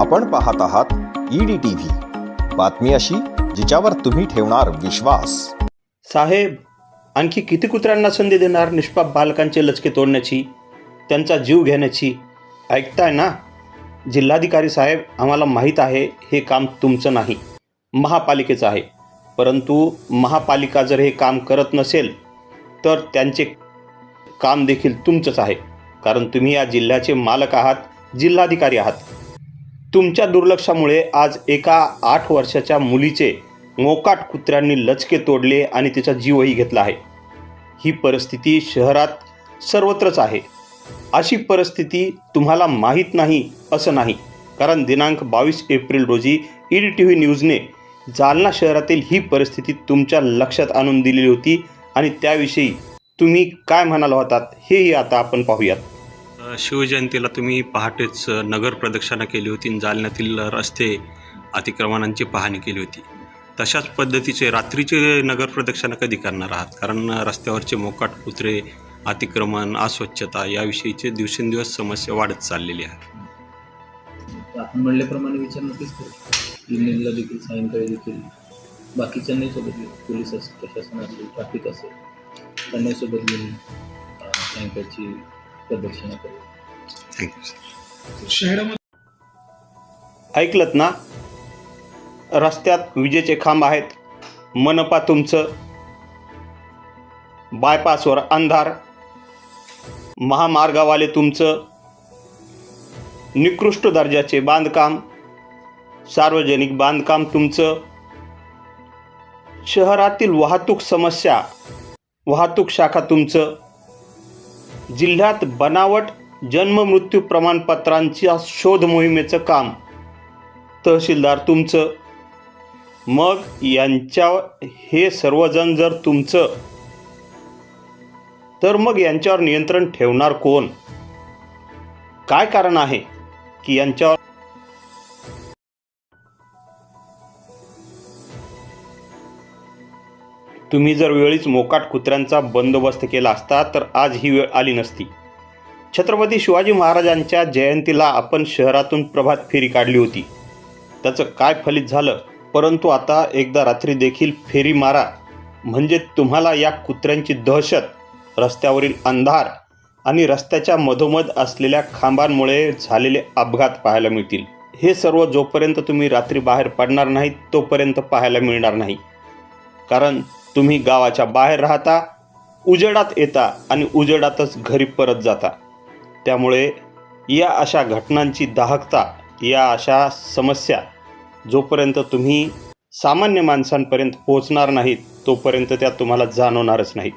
आपण पाहत आहात ईडी टीव्ही बातमी अशी जिच्यावर तुम्ही ठेवणार विश्वास. साहेब आणखी किती कुत्र्यांना संधी देणार निष्पाप बालकांचे लचके तोडण्याची त्यांचा जीव घेण्याची? ऐकताय ना? जिल्हाधिकारी साहेब आम्हाला माहीत आहे हे काम तुमचं नाही महापालिकेचं आहे. परंतु महापालिका जर हे काम करत नसेल तर त्यांचे काम देखील तुमचंच आहे. कारण तुम्ही या जिल्ह्याचे मालक आहात जिल्हाधिकारी आहात. तुमच्या दुर्लक्षामुळे आज एका आठ वर्षाच्या मुलीचे मोकाट कुत्र्यांनी लचके तोडले आणि तिचा जीवही घेतला आहे. ही परिस्थिती शहरात सर्वत्रच आहे. अशी परिस्थिती तुम्हाला माहीत नाही असं नाही कारण दिनांक बावीस एप्रिल रोजी ई डी टी व्ही न्यूजने जालना शहरातील ही परिस्थिती तुमच्या लक्षात आणून दिलेली होती आणि त्याविषयी तुम्ही काय म्हणाला होतात हेही आता आपण पाहूयात. शिवजयंतीला तुम्ही पहाटेच नगर प्रदक्षिणा केली होती आणि जालन्यातील रस्ते अतिक्रमणांची पाहणी केली होती. तशाच पद्धतीचे रात्रीचे नगर प्रदक्षिणा कधी करणार आहात? कारण रस्त्यावरचे मोकाट कुत्रे अतिक्रमण अस्वच्छता याविषयीचे दिवसेंदिवस समस्या वाढत चाललेली आहे. आपण म्हणल्याप्रमाणे विचार नक्कीच करू. युनियनला देखील सायंकाळी देखील. बाकीच्यांनाही सोबत घेऊन पोलीस असेल प्रशासन असेल ट्रॅफिक असेल त्यांनाही सोबत घेऊन सायंकाळची प्रदक्षिणा करू. थँक्यू ऐकलत ना? रस्त्यात विजेचे खांब आहेत. मनपा तुमचं. बायपासवर अंधार. महामार्गावाले तुमचं. निकृष्ट दर्जाचे बांधकाम. सार्वजनिक बांधकाम तुमचं. शहरातील वाहतूक समस्या. वाहतूक शाखा तुमचं. जिल्ह्यात बनावट जन्ममृत्यू प्रमाणपत्रांच्या शोध मोहिमेचं काम. तहसीलदार तुमचं. मग यांच्या हे सर्वजण जर तुमचं. तर मग यांच्यावर नियंत्रण ठेवणार कोण? काय कारण आहे की यांच्यावर तुम्ही जर वेळीच मोकाट कुत्र्यांचा बंदोबस्त केला असता तर आज ही वेळ आली नसती. छत्रपती शिवाजी महाराजांच्या जयंतीला आपण शहरातून प्रभात फेरी काढली होती. त्याचं काय फलित झालं? परंतु आता एकदा रात्री देखील फेरी मारा. म्हणजे तुम्हाला या कुत्र्यांची दहशत रस्त्यावरील अंधार आणि रस्त्याच्या मधोमध असलेल्या खांबांमुळे झालेले अपघात पाहायला मिळतील. हे सर्व जोपर्यंत तुम्ही रात्री बाहेर पडणार नाहीत तोपर्यंत पाहायला मिळणार नाही. कारण तुम्ही गावाच्या बाहेर राहता उजेडात येता आणि उजेडातच घरी परत जाता. त्यामुळे या अशा घटनांची दाहकता या अशा समस्या जोपर्यंत तुम्ही सामान्य माणसांपर्यंत पोहोचणार नाहीत तोपर्यंत त्या तुम्हाला जाणवणारच नाहीत.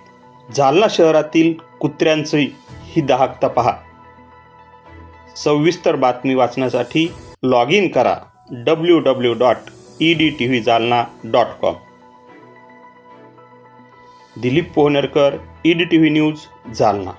जालना शहरातील कुत्र्यांची ही दाहकता पहा. सविस्तर बातमी वाचण्यासाठी लॉग इन करा W W dot E D T V Jalna dot com Dilip Pohnarkar E D T V news Jalna.